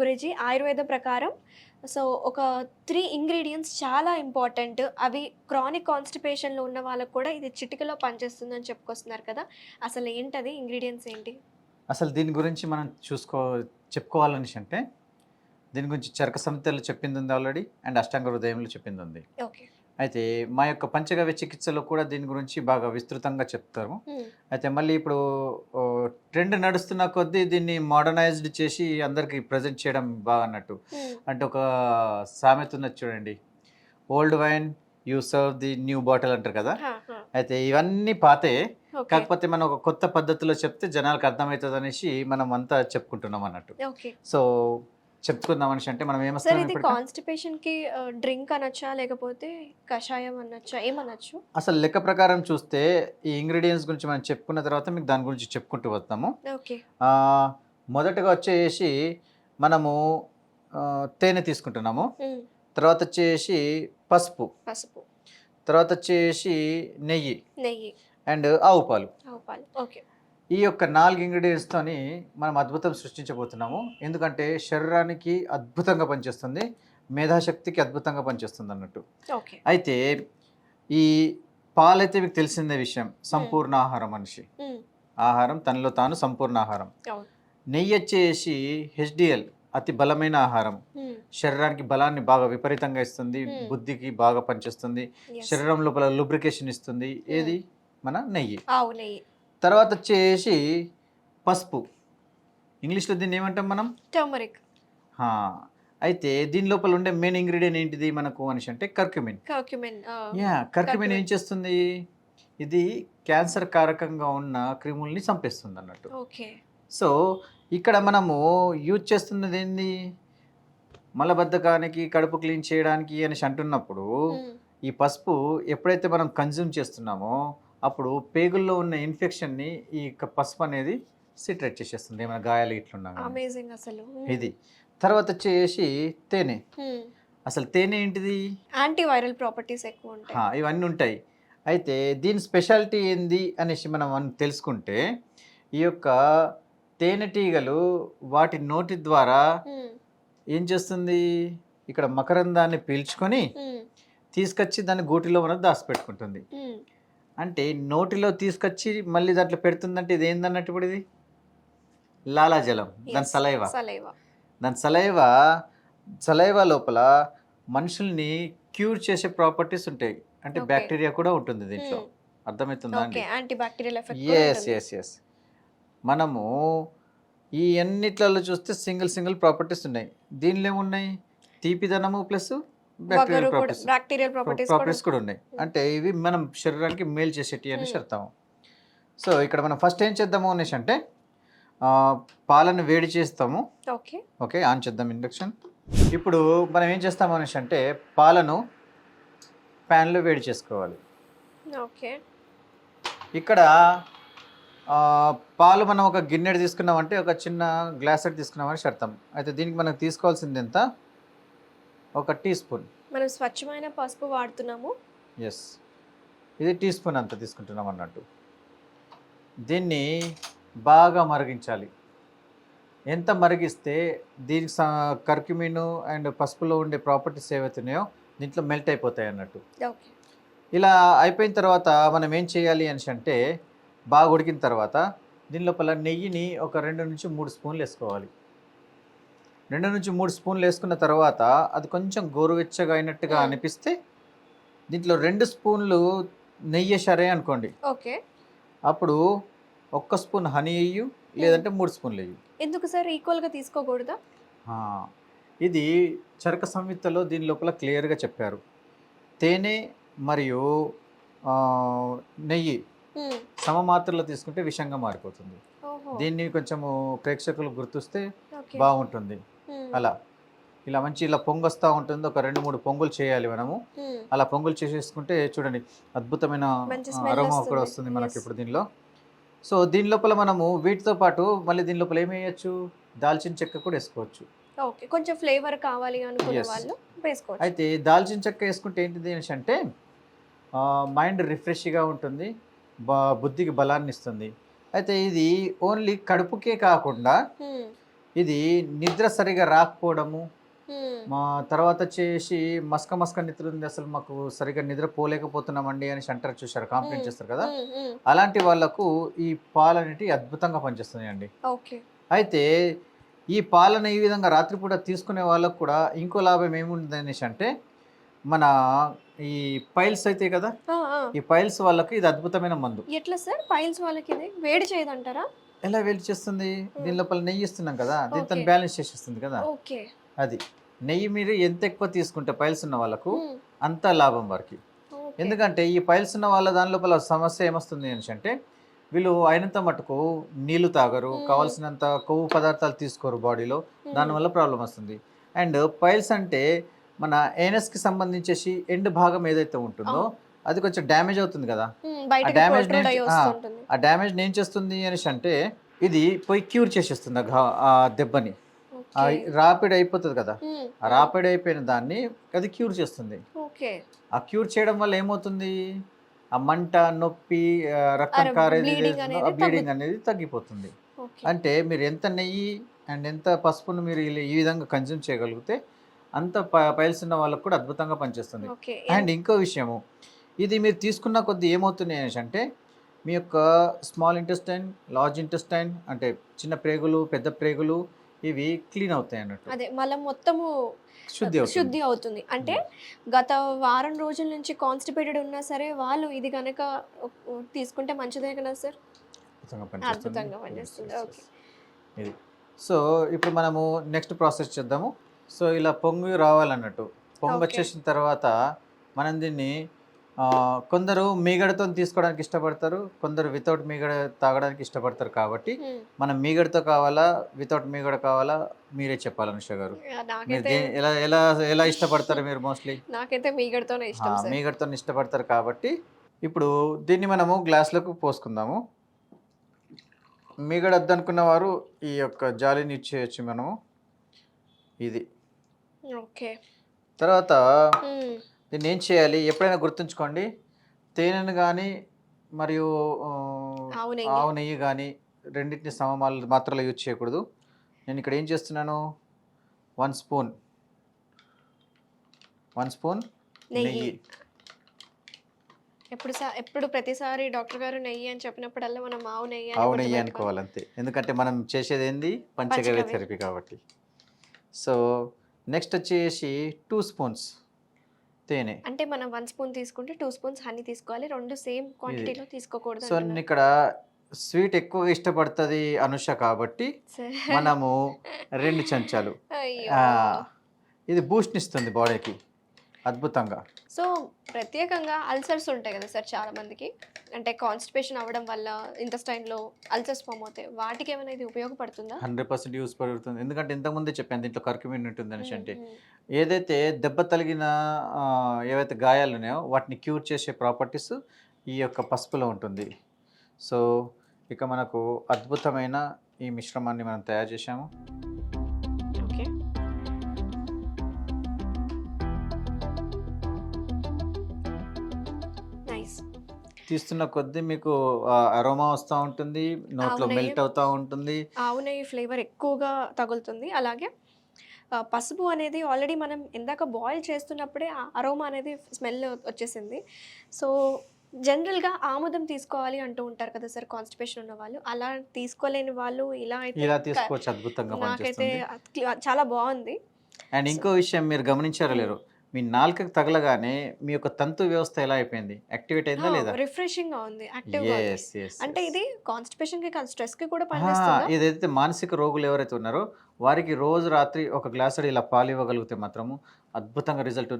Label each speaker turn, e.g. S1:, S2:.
S1: గురించి ఆయుర్వేద ప్రకారం సో ఒక త్రీ ఇంగ్రీడియంట్స్ చాలా ఇంపార్టెంట్ అవి క్రానిక్ కాన్స్టిపేషన్లో ఉన్న వాళ్ళకు కూడా ఇది చిటికలో పనిచేస్తుందని చెప్పుకొస్తున్నారు కదా. అసలు ఏంటది? ఇంగ్రీడియంట్స్ ఏంటి?
S2: అసలు దీని గురించి మనం చూసుకో చెప్పుకోవాలనేసి అంటే దీని గురించి చరక సంహితలు చెప్పింది ఉంది ఆల్రెడీ అండ్ అష్టాంగ హృదయంలో చెప్పింది ఉంది.
S1: ఓకే.
S2: అయితే మా యొక్క పంచగవ్య చికిత్సలో కూడా దీని గురించి బాగా విస్తృతంగా చెప్తారు. అయితే మళ్ళీ ఇప్పుడు ట్రెండ్ నడుస్తున్న కొద్దీ దీన్ని మోడర్నైజ్డ్ చేసి అందరికి ప్రజెంట్ చేయడం బాగా అన్నట్టు. అంటే ఒక సామెత ఉన్నది చూడండి. Old wine you serve the new bottle అంటారు కదా? అయితే ఇవన్నీ పాతే. కాకపోతే మనం ఒక కొత్త పద్ధతిలో చెప్తే జనాలకు అర్థమవుతుంది అనేసి మనం అంతా చెప్పుకుంటున్నాం అన్నట్టు. సో చెప్పుకుందాం అనేసి అంటే మనం ఏమొస్తాం
S1: ఇది కాన్స్టిపేషన్కి డ్రింక్ అనొచ్చా? లేకపోతే కషాయం అనొచ్చా? ఏమనొచ్చు?
S2: అసలు లెక్క ప్రకారం చూస్తే ఈ ఇంగ్రీడియంట్స్ గురించి మనం చెప్పుకున్న తర్వాత మీకు దాని గురించి చెప్పుకుంటూ వస్తాము.
S1: ఓకే.
S2: మొదటగా వచ్చేసి మనము తేనె తీసుకుంటున్నాము. తర్వాత వచ్చేసి పసుపు.
S1: పసుపు.
S2: తర్వాత వచ్చేసి నెయ్యి.
S1: నెయ్యి.
S2: అండ్ ఆవు పాలు. ఈ యొక్క నాలుగు ఇంగ్రీడియంట్స్తోని మనం అద్భుతం సృష్టించబోతున్నాము. ఎందుకంటే శరీరానికి అద్భుతంగా పనిచేస్తుంది మేధాశక్తికి అద్భుతంగా పనిచేస్తుంది అన్నట్టు. అయితే ఈ పాలైతే మీకు తెలిసిందే విషయం సంపూర్ణ ఆహారం మనిషి. ఆహారం తనలో తాను సంపూర్ణ ఆహారం. నెయ్యి వచ్చేసి హెచ్డిఎల్ అతి బలమైన ఆహారం. శరీరానికి బలాన్ని బాగా విపరీతంగా ఇస్తుంది. బుద్ధికి బాగా పనిచేస్తుంది శరీరం లోపల లూబ్రికేషన్ ఇస్తుంది. ఏది? మన నెయ్యి. తర్వాత వచ్చేసి పసుపు. ఇంగ్లీష్లో దీన్ని ఏమంటాం మనం?
S1: టర్మరిక్.
S2: అయితే దీని లోపల ఉండే మెయిన్ ఇంగ్రీడియంట్ ఏంటిది మనకు అనేసి అంటే కర్క్యుమిన్.
S1: కర్క్యుమిన్
S2: యా కర్క్యుమిన్ ఏం. చేస్తుంది? ఇది క్యాన్సర్ కారకంగా ఉన్న క్రిముల్ని చంపేస్తుంది అన్నట్టు.
S1: ఓకే.
S2: సో ఇక్కడ మనము యూజ్ చేస్తున్నది ఏంది? మలబద్ధకానికి కడుపు క్లీన్ చేయడానికి అనేసి అంటున్నప్పుడు ఈ పసుపు ఎప్పుడైతే మనం కన్జ్యూమ్ చేస్తున్నామో అప్పుడు పేగుల్లో ఉన్న ఇన్ఫెక్షన్ని ఈ క- పసుపు అనేది సిట్రేట్ చేసేస్తుంది. ఏమైనా గాయాలు ఇట్లున్నా.
S1: అమేజింగ్ అసలు.
S2: ఇది. తర్వాత వచ్చేసి తేనె. అసలు తేనె ఏంటిది?
S1: యాంటీ వైరల్ ప్రాపర్టీస్ ఎక్కువ ఉంటాయి.
S2: ఇవన్నీ ఉంటాయి. అయితే దీని స్పెషాలిటీ ఏంది అనేసి మనం తెలుసుకుంటే ఈ యొక్క తేనెటీగలు వాటి నోటి ద్వారా. ఏం చేస్తుంది? ఇక్కడ మకరందాన్ని పీల్చుకొని. తీసుకొచ్చి దాన్ని గూటిలో మనకు దాచిపెట్టుకుంటుంది. అంటే నోటిలో తీసుకొచ్చి మళ్ళీ దాంట్లో పెడుతుందంటే ఇది ఏందన్నట్టు ఇప్పుడు ఇది? లాలాజలం. దాని సలైవ. దాని సలైవ సలైవ లోపల మనుషుల్ని క్యూర్ చేసే ప్రాపర్టీస్ ఉంటాయి. అంటే. బ్యాక్టీరియా కూడా ఉంటుంది దీంట్లో.
S1: Hmm.
S2: అర్థమవుతుందా అండి? ఎస్ ఎస్ ఎస్ మనము ఈ అన్నిట్లలో చూస్తే సింగిల్ సింగిల్ ప్రాపర్టీస్ ఉన్నాయి. దీనిలో ఏమున్నాయి? తీపిదనము ప్లస్ బ్యాక్టీరియల్ ప్రాపర్టీస్
S1: కూడా
S2: ఉన్నాయి. అంటే ఇవి మనం శరీరానికి మేలు చేసేటి అని
S1: Hmm.
S2: చెప్తాము. సో ఇక్కడ మనం ఫస్ట్ ఏం చేద్దాము అనేసి అంటే పాలను వేడి చేస్తాము.
S1: ఓకే.
S2: ఓకే ఆన్ చేద్దాం ఇండక్షన్. ఇప్పుడు మనం ఏం చేస్తాము అనేసి అంటే పాలను ప్యాన్లో వేడి చేసుకోవాలి.
S1: ఓకే.
S2: ఇక్కడ పాలు మనం ఒక గిన్నెడు తీసుకున్నామంటే ఒక చిన్న గ్లాస్ సెట్ తీసుకున్నామని అర్థం. అయితే దీనికి మనం తీసుకోవాల్సింది ఎంత? ఒక టీ స్పూన్
S1: మనం స్వచ్ఛమైన పసుపు వాడుతున్నాము.
S2: ఎస్ ఇది టీ స్పూన్ అంత తీసుకుంటున్నాం అన్నట్టు. దీన్ని బాగా మరిగించాలి. ఎంత మరిగిస్తే దీనికి కర్క్యుమిన్ అండ్ పసుపులో ఉండే ప్రాపర్టీస్ ఏవైతున్నాయో దీంట్లో మెల్ట్ అయిపోతాయి అన్నట్టు.
S1: ఓకే.
S2: ఇలా అయిపోయిన తర్వాత మనం ఏం చేయాలి అనేసి అంటే బాగా ఉడికిన తర్వాత దీని లోపల నెయ్యిని ఒక రెండు నుంచి మూడు స్పూన్లు వేసుకోవాలి. రెండు నుంచి మూడు స్పూన్లు వేసుకున్న తర్వాత అది కొంచెం గోరువెచ్చగా అయినట్టుగా. అనిపిస్తే దీంట్లో రెండు స్పూన్లు నెయ్యి వేసారే అనుకోండి.
S1: ఓకే.
S2: అప్పుడు ఒక్క స్పూన్ హనీ వేయు లేదంటే మూడు స్పూన్లు వేయు.
S1: ఎందుకు సార్? ఈక్వల్గా తీసుకోకూడదా
S2: ఇది చరక సంహితలో దీని లోపల క్లియర్గా చెప్పారు. తేనె మరియు నెయ్యి. సమమాత్రలో తీసుకుంటే విషంగా మారిపోతుంది. దీన్ని కొంచెము ప్రేక్షకులు గుర్తిస్తే బాగుంటుంది. అలా. ఇలా మంచి ఇలా పొంగొస్తూ ఉంటుంది. ఒక రెండు మూడు పొంగులు చేయాలి మనము. అలా పొంగులు చేసేసుకుంటే చూడండి అద్భుతమైన అరోమా కూడా
S1: వస్తుంది.
S2: మనకి. ఇప్పుడు దీనిలో. సో దీని లోపల మనము వీటితో పాటు మళ్ళీ దీని లోపల ఏమి వేయచ్చు? దాల్చిన చెక్క కూడా వేసుకోవచ్చు.
S1: ఓకే. కొంచెం ఫ్లేవర్ కావాలి అనుకునే
S2: Yes.
S1: వాళ్ళు వేసుకోవచ్చు.
S2: అయితే దాల్చిన చెక్క వేసుకుంటే ఏంటిది అంటే మైండ్ రిఫ్రెష్గా ఉంటుంది. బుద్ధికి బలాన్ని ఇస్తుంది. అయితే ఇది ఓన్లీ కడుపుకే కాకుండా. ఇది నిద్ర సరిగా రాకపోవడము. మా తర్వాత వచ్చేసి మస్క మస్క నిద్ర ఉంది అసలు మాకు సరిగా నిద్ర పోలేకపోతున్నామండి అని అంటారు చూసారు కంప్లైంట్. చేస్తారు కదా. అలాంటి వాళ్ళకు ఈ పాలు అనేటివి అద్భుతంగా పనిచేస్తున్నాయండి
S1: ఓకే
S2: అయితే ఈ పాలను ఈ విధంగా రాత్రిపూట తీసుకునే వాళ్ళకు కూడా ఇంకో లాభం ఏముంది అనేసి అంటే మన ఈ పైల్స్ అయితే కదా. ఈ పైల్స్ వాళ్ళకి ఇది అద్భుతమైన మందు
S1: ఎట్లా సార్ పైల్స్ వాళ్ళకి ఇది వేడి చేయదంటారా
S2: ఎలా వేడి చేస్తుంది దీని లోపల నెయ్యి ఇస్తున్నాం కదా దీంతో. బ్యాలెన్స్ చేసేస్తుంది కదా అది నెయ్యి మీరు ఎంత ఎక్కువ తీసుకుంటే పైల్స్ ఉన్న వాళ్ళకు. అంత లాభం వారికి. ఎందుకంటే ఈ పైల్స్ ఉన్న వాళ్ళ దాని లోపల సమస్య ఏమొస్తుంది అంటే వీళ్ళు అయినంత మటుకు నీళ్ళు తాగరు. కావాల్సినంత కొవ్వు పదార్థాలు తీసుకోరు బాడీలో. దానివల్ల ప్రాబ్లం వస్తుంది అండ్ పైల్స్ అంటే మన ఏనస్కి సంబంధించేసి ఎండ్ భాగం ఏదైతే ఉంటుందో. అది కొంచెం డ్యామేజ్ అవుతుంది కదా
S1: అయ్యి
S2: ఆ. డ్యామేజ్ ఏం చేస్తుంది అనేసి అంటే ఇది పోయి క్యూర్ చేసేస్తుంది ఆ దెబ్బని. రాపిడ్ అయిపోతుంది కదా. ఆ రాపిడ్ అయిపోయిన దాన్ని అది క్యూర్ చేస్తుంది. ఆ క్యూర్ చేయడం వల్ల ఏమవుతుంది? ఆ మంట నొప్పి రక్తం కారేది బ్లీడింగ్ అనేది తగ్గిపోతుంది. అంటే మీరు ఎంత నెయ్యి అండ్ ఎంత పసుపును మీరు ఈ విధంగా కన్జ్యూమ్ చేయగలిగితే అంత పైల్స్ ఉన్న వాళ్ళకు కూడా అద్భుతంగా పనిచేస్తుంది. అండ్ ఇంకో విషయము ఇది మీరు తీసుకున్న కొద్ది ఏమవుతుంది అనేసి అంటే మీ యొక్క స్మాల్ ఇంటెస్టైన్ లార్జ్ ఇంటెస్టైన్ అంటే చిన్న ప్రేగులు పెద్ద ప్రేగులు ఇవి క్లీన్ అవుతాయి అన్నట్టు.
S1: అదే మళ్ళీ మొత్తము
S2: శుద్ధి అవుతుంది.
S1: శుద్ధి అవుతుంది. అంటే గత వారం రోజుల నుంచి కాన్స్టిపేటెడ్ ఉన్నా సరే వాళ్ళు ఇది కనుక తీసుకుంటే మంచిదే కదా సార్?
S2: అద్భుతంగా పనిచేస్తుంది.
S1: ఓకే.
S2: ఇది. సో ఇప్పుడు మనము నెక్స్ట్ ప్రాసెస్ చేద్దాము. సో ఇలా పొంగు రావాలన్నట్టు. పొంగు. వచ్చేసిన తర్వాత మనం దీన్ని కొందరు మీగడతో తీసుకోవడానికి ఇష్టపడతారు కొందరు వితౌట్ మీగడ తాగడానికి ఇష్టపడతారు కాబట్టి
S1: మ్మ్.
S2: మనం మీగడతో కావాలా వితౌట్ మీగడ కావాలా మీరే చెప్పాలి అనుష గారు. ఎలా ఎలా ఎలా ఇష్టపడతారు మీరు మోస్ట్లీ
S1: నాకైతే మీగడతోనే ఇష్టం సార్
S2: మీగడతో ఇష్టపడతారు కాబట్టి ఇప్పుడు దీన్ని మనము గ్లాసులకు పోసుకుందాము. మీగడ వద్దనుకున్న వారు ఈ యొక్క జాలిని ఇచ్చేయచ్చు మనము. ఇది.
S1: ఓకే.
S2: తర్వాత
S1: మ్మ్.
S2: దీన్ని ఏం చేయాలి? ఎప్పుడైనా గుర్తుంచుకోండి. తేనెను కానీ మరియు
S1: ఆవు నెయ్యి.
S2: కానీ రెండింటిని సమమాలు మాత్రలో యూజ్ చేయకూడదు. నేను ఇక్కడ ఏం చేస్తున్నాను? One spoon. వన్ స్పూన్
S1: నెయ్యి. ఎప్పుడు ఎప్పుడు ప్రతిసారి డాక్టర్ గారు నెయ్యి అని చెప్పినప్పుడల్లా మనం ఆవు నెయ్యి
S2: ఆవు నెయ్యి. అనుకోవాలి అంతే ఎందుకంటే మనం చేసేది ఏంది పంచగవ్య. థెరపీ కాబట్టి. సో నెక్స్ట్ వచ్చేసి టూ స్పూన్స్. తేనె
S1: అంటే మనం వన్ స్పూన్ తీసుకుంటే టూ స్పూన్స్ హనీ తీసుకోవాలి. రెండు సేమ్ క్వాంటిటీలో తీసుకోకూడదు
S2: సో ఇక్కడ స్వీట్ ఎక్కువగా ఇష్టపడుతుంది అనుష కాబట్టి. మనము రెండు చెంచాలు. ఇది బూస్ట్ ఇస్తుంది బాడీకి అద్భుతంగా.
S1: సో ప్రత్యేకంగా అల్సర్స్ ఉంటాయి కదా సార్ చాలా మందికి. అంటే కాన్స్టిపేషన్ అవ్వడం వల్ల ఇంటెస్టైన్లో అల్సర్స్ ఫామ్ అవుతాయి. వాటికి ఏమైనా ఇది ఉపయోగపడుతుందా?
S2: హండ్రెడ్ పర్సెంట్ యూస్ పడుతుంది ఎందుకంటే ఇంతకుముందే చెప్పాను దీంట్లో కర్క్యూమిన్ ఉంటుంది అనేసి అంటే. ఏదైతే దెబ్బ తగిలిన ఆ, ఏవైతే గాయాలు ఉన్నాయో వాటిని క్యూర్ చేసే ప్రాపర్టీస్ ఈ యొక్క పసుపులో ఉంటుంది. సో ఇక మనకు అద్భుతమైన ఈ మిశ్రమాన్ని మనం తయారు
S1: నైస్.
S2: తీస్తున్న కొద్దీ మీకు అరోమా వస్తూ ఉంటుంది నోట్లో. మెల్ట్ అవుతూ ఉంటుంది.
S1: నెయ్యి ఫ్లేవర్ ఎక్కువగా తగులుతుంది. అలాగే పసుపు అనేది ఆల్రెడీ మనం ఇందాక బాయిల్ చేస్తున్నప్పుడే అరోమా అనేది స్మెల్ వచ్చేసింది. సో జనరల్గా ఆముదం తీసుకోవాలి అంటూ ఉంటారు కదా సార్ కాన్స్టిపేషన్ ఉన్న వాళ్ళు. అలా తీసుకోలేని వాళ్ళు ఇలా అయితే
S2: ఇలా తీసుకోవచ్చు అద్భుతంగా
S1: నాకైతే చాలా బాగుంది.
S2: అండ్ ఇంకో విషయం మీరు గమనించారో లేరు మీ నాలుకకు తగలగానే మీ యొక్క తంతు వ్యవస్థ ఎలా అయిపోయింది? యాక్టివేట్ అయిందా లేదా?
S1: రిఫ్రెషింగ్గా ఉంది.
S2: ఎస్
S1: అంటే ఇది కాన్స్టిపేషన్కి స్ట్రెస్కి కూడా పనిచేస్తుందా?
S2: ఏదైతే మానసిక రోగులు ఎవరైతే ఉన్నారో వారికి రోజు రాత్రి ఒక గ్లాసుడు ఇలా పాలు ఇవ్వగలిగితే మాత్రము అద్భుతంగా రిజల్ట్